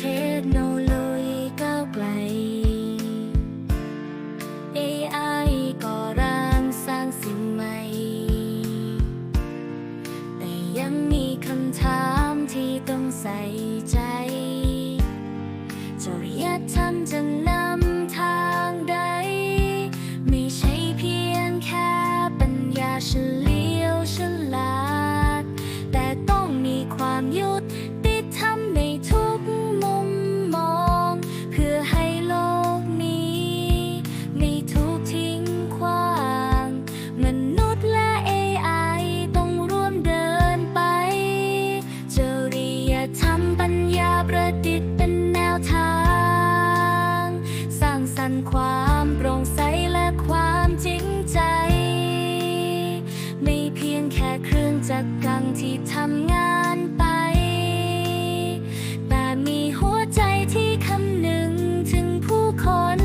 เทคโนโลยีก้าวไกล AI ก่อร่างสร้างสิ่งใหม่ แต่ยังมีคำถามที่ต้องใส่ใจจริยธรรมจะนำทางใด ไม่ใช่เพียงแค่ปัญญาเฉลียวฉลาด แต่ต้องมีความยุติ ความโปร่งใสและความจริงใจ ไม่เพียงแค่เครื่องจักรกังที่ทำงานไป แต่มีหัวใจที่คำนึงถึงผู้คน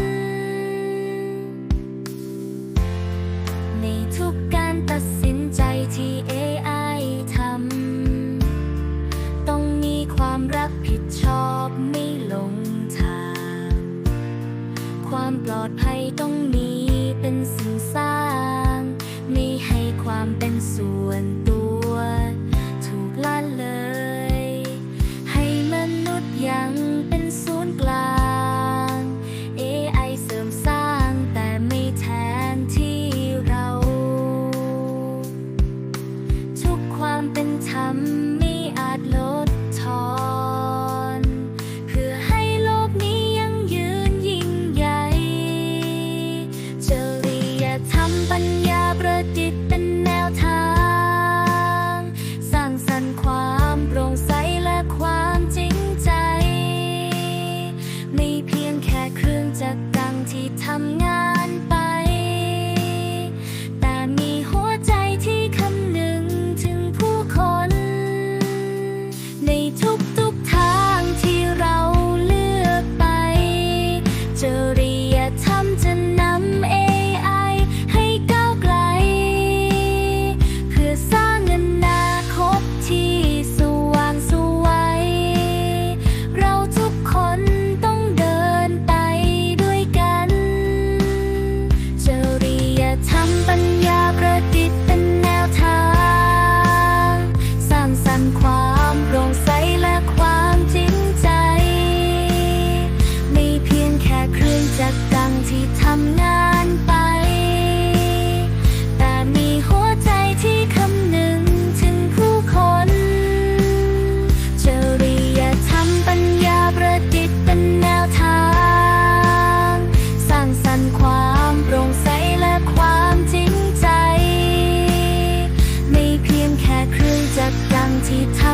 ในทุกการตัดสินใจที่ AI ทำ ต้องมีความรับผิดชอบ ปลอดภัยต้อง ปัญญาประดิษฐ์เป็นแนวทาง สร้างสรรค์ความโปร่งใสและความจริงใจ ไม่เพียงแค่เครื่องจักรกังที่ทำงานไป แต่มีหัวใจที่คำนึงถึงผู้คน ในทุกๆท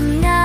ไม่